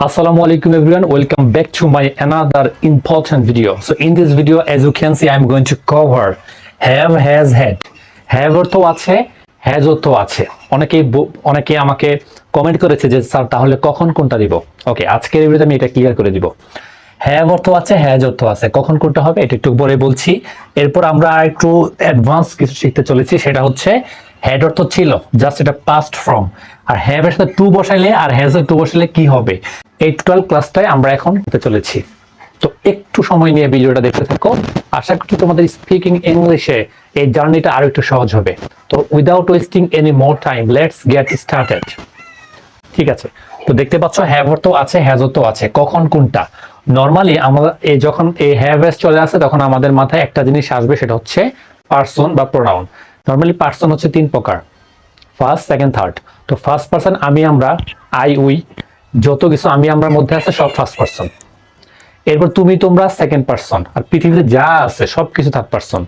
Assalamu alaikum everyone, welcome back to my another important video. So in this video as you can see I going to cover have, has, had. have অর্থ আছে, has অর্থ আছে। অনেকেই অনেকে আমাকে comment করেছে যে sir তাহলে কখন কোনটা দিব ওকে আজকের ভিডিওতে আমি এটা ক্লিয়ার করে দিব হ্যাভ অর্থ আছে হ্যাজ অর্থ আছে কখন কোনটা হবে এটা একটু পরে বলছি এরপর আমরা একটু অ্যাডভান্স কিছু শিখতে চলেছি সেটা হচ্ছে হ্যাড অর্থ ছিল জাস্ট এটা পাস্ট ফ্রম আর হ্যাভ এর সাথে টু বসাইলে আর হ্যাজ এর টু বসাইলে কি হবে? এই টোটাল ক্লাসটাই আমরা এখন হতে চলেছি। তো একটু সময় নিয়ে ভিডিওটা দেখতে থাকো। আশা করছি তোমাদের স্পিকিং ইংলিশে এই জার্নিটা আরও একটু সহজ হবে। তো without wasting any more time let's get started ঠিক আছে? তো দেখতে পাচ্ছ হ্যাভ তো আছে হ্যাজ তো আছে। কখন, কোনটা? নর্মালি আমরা এই যখন এই হ্যাভ চলে আসে, তখন আমাদের মাথায় একটা জিনিস আসবে, সেটা হচ্ছে পার্সন বা প্রোনাউন নর্মালি পার্সন হচ্ছে তিন প্রকার। ফার্স্ট সেকেন্ড থার্ড তো ফার্স্ট পার্সন আমি আমরা আই উই যত কিছু আমি আমরার মধ্যে আছে সব ফার্স্ট পার্সন এরপর তুমি তোমরা সেকেন্ড পার্সন আর পৃথিবীতে যা আছে সব কিছু থার্ড পার্সন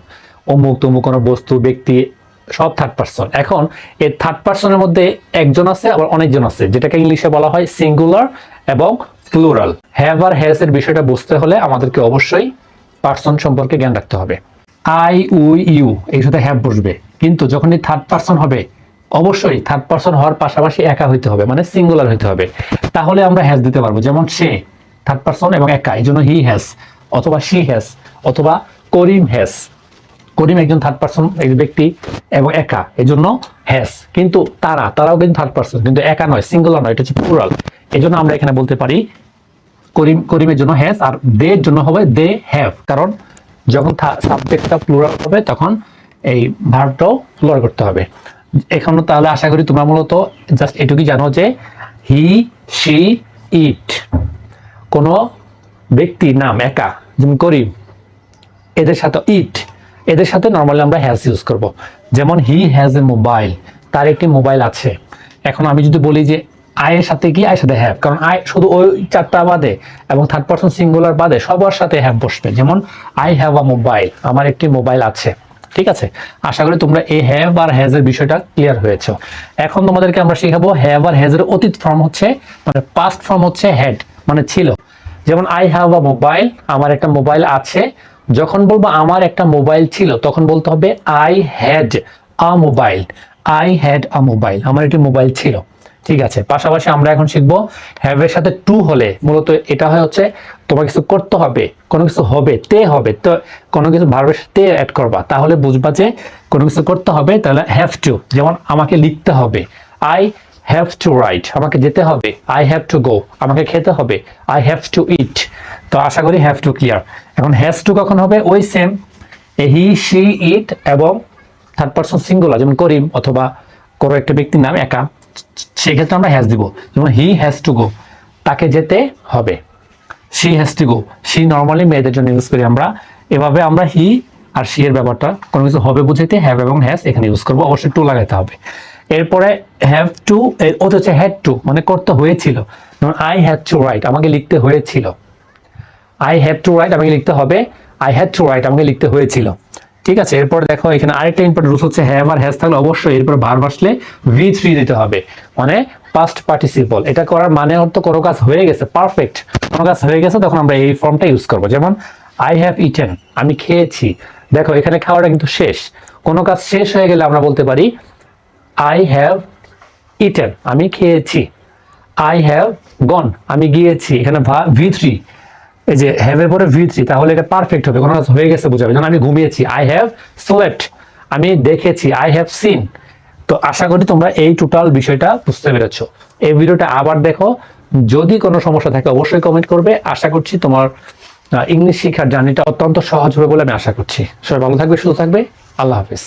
অমুক তমুক কোনো বস্তু, ব্যক্তি, সব থার্ড পার্সন এখন এই থার্ড পার্সনের মধ্যে একজন আছে, আবার অনেকজন আছে, যেটাকে ইংলিশে বলা হয় সিঙ্গুলার এবং প্লুরাল হ্যাভ আর হ্যাজ এর বিষয়টা বুঝতে হলে আমাদেরকে অবশ্যই পার্সন সম্পর্কে জ্ঞান রাখতে হবে। আই উই ইউ এই সাথে হ্যাভ বসবে। কিন্তু যখন এই থার্ড পার্সন হবে, অবশ্যই থার্ড পার্সন হওয়ার পাশাপাশি একা হইতে হবে মানে সিঙ্গুলার হইতে হবে। তাহলে আমরা হ্যাজ দিতে পারব, যেমন সে থার্ড পার্সন এবং একা, এই জন্য হি হ্যাজ অথবা শি হ্যাজ অথবা করিম হ্যাজ করিম একজন থার্ড পার্সন এক ব্যক্তি এবং একা, এই জন্য হ্যাজ কিন্তু তারা, তারাও কিন্তু থার্ড পার্সন কিন্তু একা নয় সিঙ্গুলার নয়, এটা হচ্ছে প্লুরাল এই জন্য আমরা এখানে বলতে পারি, করিম, করিমের জন্য হ্যাজ আর দে জন্য হবে দে হ্যাভ কারণ যখন সাবজেক্টটা প্লুরাল হবে, তখন এই ভার্বটাও প্লুরাল করতে হবে। এখনও তাহলে আশা করি তোমরা মূলত জাস্ট এটুকুই জানো যে হি শি ইট কোনো ব্যক্তির নাম, একা, যেমন করিম, এদের সাথে ইট এদের সাথে নর্মালি আমরা হ্যাজ ইউজ করব। যেমন হি হ্যাজ এ মোবাইল তার একটি মোবাইল আছে। এখন আমি যদি বলি যে আয়ের সাথে কি আয়ের সাথে হ্যাভ কারণ আয় শুধু ওই চারটা বাদে এবং থার্ড পার্সন সিঙ্গুলার বাদে সবার সাথে হ্যাভ বসবে। যেমন আই হ্যাভ আ মোবাইল আমার একটি মোবাইল আছে। ঠিক আছে? আশা করি তোমরা এই হ্যাভ আর হ্যাজ এর বিষয়টা ক্লিয়ার হয়েছে। এখন তোমাদেরকে আমরা শেখাবো হ্যাভ আর হ্যাজ এর অতীত ফর্ম হচ্ছে মানে পাস্ট ফর্ম হচ্ছে হ্যাড মানে ছিল। যেমন আই হ্যাভ আ মোবাইল আমার একটা মোবাইল আছে। যখন বলব আমার একটা মোবাইল ছিল তখন বলতে হবে I had a mobile I had a mobile আমার একটি মোবাইল ছিল। ঠিক আছে, পাশাপাশি আমরা এখন শিখব হ্যাভ এর সাথে টু হলে, মূলত এটা হয় হচ্ছে তোমার কিছু করতে হবে, কোনো কিছু হবে, তে হবে, তো কোনো কিছু ভার্বের সাথে অ্যাড করবা, তাহলে বুঝবা যে কোনো কিছু করতে হবে, তাহলে হ্যাভ টু যেমন আমাকে লিখতে হবে আই হ্যাভ টু রাইট আমাকে যেতে হবে আই হ্যাভ টু গো আমাকে খেতে হবে আই হ্যাভ টু ইট তো আশা করি হ্যাভ টু ক্লিয়ার এখন হ্যাজ টু কখন হবে, ওই সেম হি শি ইট এবং থার্ড পার্সন সিঙ্গুলার যেমন করিম অথবা কোনো একটা ব্যক্তির নাম একা সেক্ষেত্রে আমরা হ্যাজ দিব। যেমন হি হ্যাজ টু গো তাকে যেতে হবে। She has to go she normally মেয়েদের জন্য ইউজ করি আমরা। এভাবে আমরা হি আর শি এর ব্যাপারটা কোনো কিছু হবে বুঝাইতে হ্যাভ এবং হ্যাজ এখানে ইউজ করব, অবশ্যই টু লাগাইতে হবে। এরপরে হ্যাভ টু ওটা হচ্ছে হ্যাড টু মানে করতে হয়েছিল। যেমন আই হ্যাড টু রাইট আমাকে লিখতে হয়েছিল। আই হ্যাভ টু রাইট আমাকে লিখতে হবে। আই হ্যাড টু রাইট আমাকে লিখতে হয়েছিল। ঠিক আছে, এরপর দেখো এখানে আরেকটা ইম্পর্টেন্ট রুলস হচ্ছে হ্যাভ আর হ্যাজ থাকলে অবশ্যই এরপর ভার আসলে ভি থ্রি দিতে হবে। মানে পাস্ট পার্টিসিপল এটা করার মানে অর্থ কোনো কাজ হয়ে গেছে পারফেক্ট কোনো কাজ হয়ে গেছে, তখন আমরা এই ফর্মটা ইউজ করব। যেমন আই হ্যাভ ইটেন আমি খেয়েছি। দেখো, এখানে খাওয়াটা কিন্তু শেষ। কোনো কাজ শেষ হয়ে গেলে আমরা বলতে পারি আই হ্যাভ ইটেন আমি খেয়েছি। আই হ্যাভ গন আমি গিয়েছি। এখানে ভি থ্রি এই যে হ্যাভ এর পরে ভি থ্রি তাহলে এটা পারফেক্ট হবে। কোনো হয়ে গেছে বোঝাবে যেমন আমি ঘুমিয়েছি আই হ্যাভ সোয়েট আমি দেখেছি আই হ্যাভ সিন তো আশা করি তোমরা এই টোটাল বিষয়টা বুঝতে পেরেছ। এই ভিডিওটা আবার দেখো। যদি কোনো সমস্যা থাকে, অবশ্যই কমেন্ট করবে। আশা করছি তোমার ইংলিশ শিক্ষার জার্নিটা অত্যন্ত সহজ হবে বলে আমি আশা করছি। সবাই ভালো থাকবে, সুস্থ থাকবে। আল্লাহ হাফিজ।